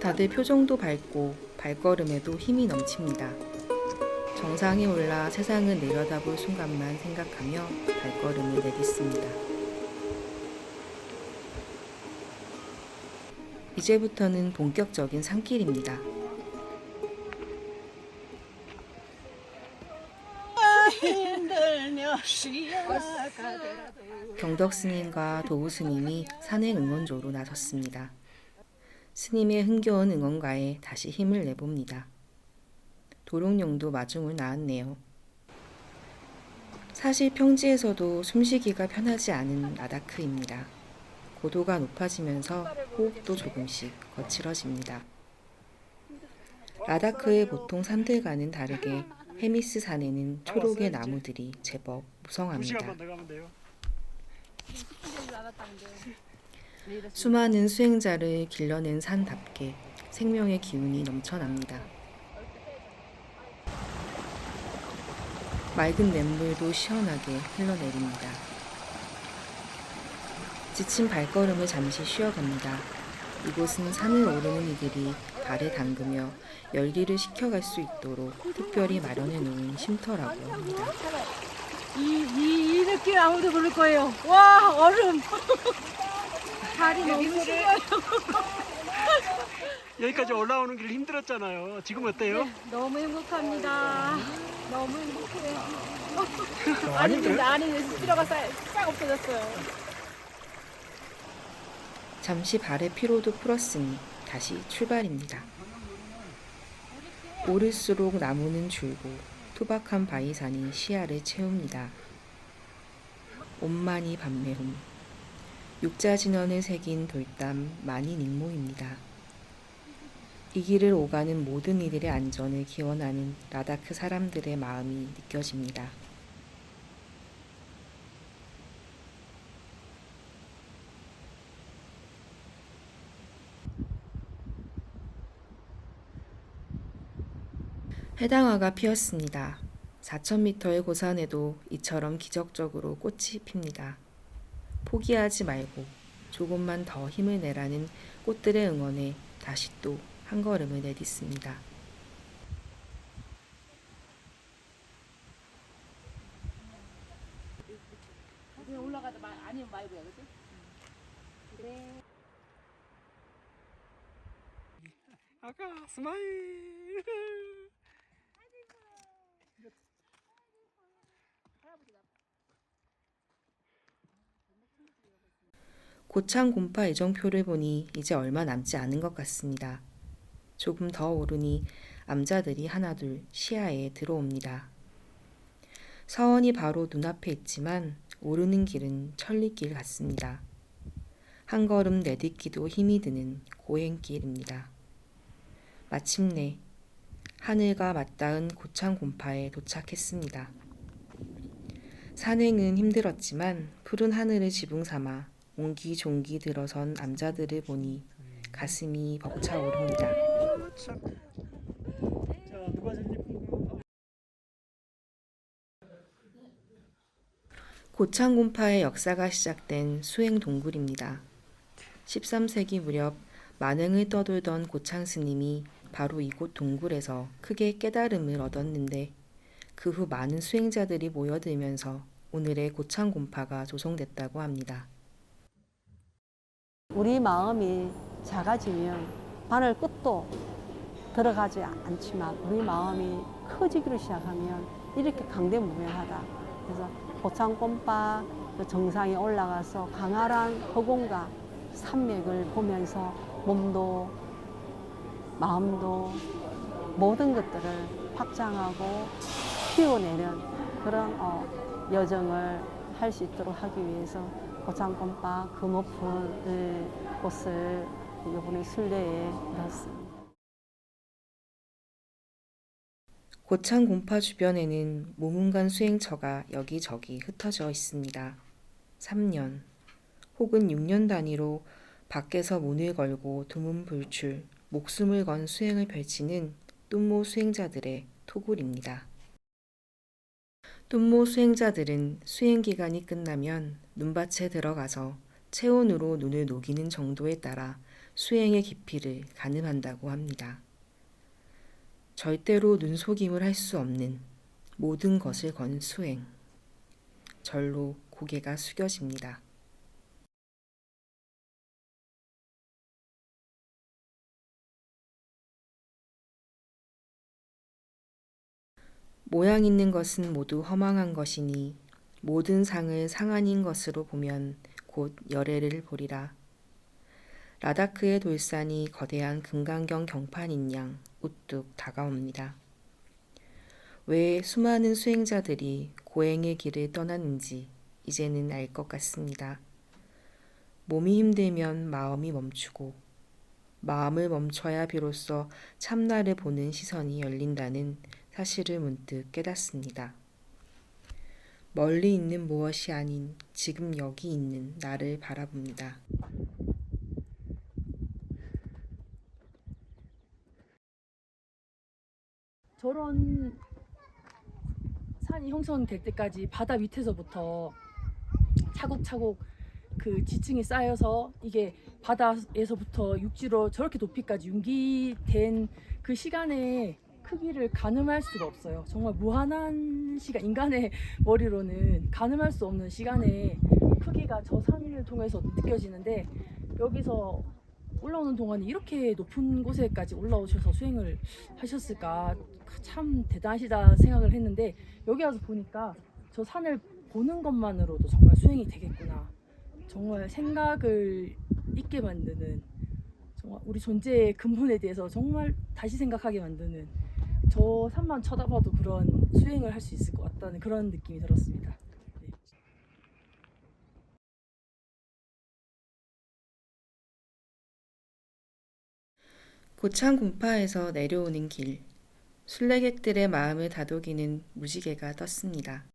다들 표정도 밝고 발걸음에도 힘이 넘칩니다. 정상에 올라 세상을 내려다볼 순간만 생각하며 발걸음을 내딛습니다. 이제부터는 본격적인 산길입니다. 경덕 스님과 도우 스님이 산행 응원조로 나섰습니다. 스님의 흥겨운 응원가에 다시 힘을 내봅니다. 도롱뇽도 마중을 나왔네요. 사실 평지에서도 숨쉬기가 편하지 않은 라다크입니다. 고도가 높아지면서 호흡도 조금씩 거칠어집니다. 라다크의 보통 산들과는 다르게 헤미스 산에는 초록의 나무들이 제법 무성합니다. 수많은 수행자를 길러낸 산답게 생명의 기운이 넘쳐납니다. 맑은 냇물도 시원하게 흘러내립니다. 지친 발걸음을 잠시 쉬어갑니다. 이곳은 산을 오르는 이들이 발에 담그며 열기를 식혀갈 수 있도록 특별히 마련해 놓은 쉼터라고 합니다. 이, 이, 이 느낌 아무도 모를 거예요 와 얼음 발이 너무 시려요 여기까지 올라오는 길 힘들었잖아요. 지금 어때요? 너무 행복합니다 너무 행복해요 안 아니 근데 힘들어요? 안에 스피러가 싹, 싹 없어졌어요 잠시 발의 피로도 풀었으니 다시 출발입니다. 오를수록 나무는 줄고 투박한 바위산이 시야를 채웁니다. 온만이 밤매홈 육자진원을 새긴 돌담 많이 nik모입니다. 이 길을 오가는 모든 이들의 안전을 기원하는 라다크 사람들의 마음이 느껴집니다. 해당화가 피었습니다. 4,000m의 고산에도 이처럼 기적적으로 꽃이 핍니다. 포기하지 말고 조금만 더 힘을 내라는 꽃들의 응원에 다시 또 한 걸음을 내딛습니다. 올라가다 말 아니면 말고야 그치? 그래 아까 스마일. 고창 곰파 애정표를 보니 이제 얼마 남지 않은 것 같습니다. 조금 더 오르니 암자들이 하나둘 시야에 들어옵니다. 서원이 바로 눈앞에 있지만 오르는 길은 천리길 같습니다. 한 걸음 내딛기도 힘이 드는 고행길입니다. 마침내 하늘과 맞닿은 고창 곰파에 도착했습니다. 산행은 힘들었지만 푸른 하늘을 지붕 삼아 옹기종기 들어선 남자들을 보니 가슴이 벅차오릅니다. 고창곰파의 역사가 시작된 수행 동굴입니다. 13세기 무렵 만행을 떠돌던 고창 스님이 바로 이곳 동굴에서 크게 깨달음을 얻었는데 그 후 많은 수행자들이 모여들면서 오늘의 고창 곰파가 조성됐다고 합니다. 우리 마음이 작아지면 바늘 끝도 들어가지 않지만 우리 마음이 커지기로 시작하면 이렇게 강대무명하다. 그래서 그 정상에 올라가서 강활한 허공과 산맥을 보면서 몸도 마음도 모든 것들을 확장하고 키워내는 그런 어, 여정을 할 수 있도록 하기 위해서 그 높은 곳을 이번에 순례에 넣었습니다. 고창곰파 주변에는 모문간 수행처가 여기저기 흩어져 있습니다. 3년 혹은 6년 단위로 밖에서 문을 걸고 두문불출, 목숨을 건 수행을 펼치는 뚠모 수행자들의 토굴입니다. 뚠모 수행자들은 수행 기간이 끝나면 눈밭에 들어가서 체온으로 눈을 녹이는 정도에 따라 수행의 깊이를 가늠한다고 합니다. 절대로 눈속임을 할 수 없는 모든 것을 건 수행. 절로 고개가 숙여집니다. 모양 있는 것은 모두 허망한 것이니 모든 상을 상한인 것으로 보면 곧 열애를 보리라. 라다크의 돌산이 거대한 금강경 경판인 양 우뚝 다가옵니다. 왜 수많은 수행자들이 고행의 길을 떠났는지 이제는 알 것 같습니다. 몸이 힘들면 마음이 멈추고 마음을 멈춰야 비로소 참나를 보는 시선이 열린다는 사실을 문득 깨닫습니다. 멀리 있는 무엇이 아닌 지금 여기 있는 나를 바라봅니다. 저런 산이 형성될 때까지 바다 밑에서부터 차곡차곡 그 지층이 쌓여서 이게 바다에서부터 육지로 저렇게 높이까지 융기된 그 시간의 크기를 가늠할 수가 없어요. 정말 무한한 시간, 인간의 머리로는 가늠할 수 없는 시간의 크기가 저 산을 통해서 느껴지는데 여기서 올라오는 동안에 이렇게 높은 곳에까지 올라오셔서 수행을 하셨을까 참 대단하시다 생각을 했는데 여기 와서 보니까 저 산을 보는 것만으로도 정말 수행이 되겠구나 정말 생각을 있게 만드는 정말 우리 존재의 근본에 대해서 정말 다시 생각하게 만드는 저 산만 쳐다봐도 그런 수행을 할 수 있을 것 같다는 그런 느낌이 들었습니다. 네. 고창 군파에서 내려오는 길, 순례객들의 마음을 다독이는 무지개가 떴습니다.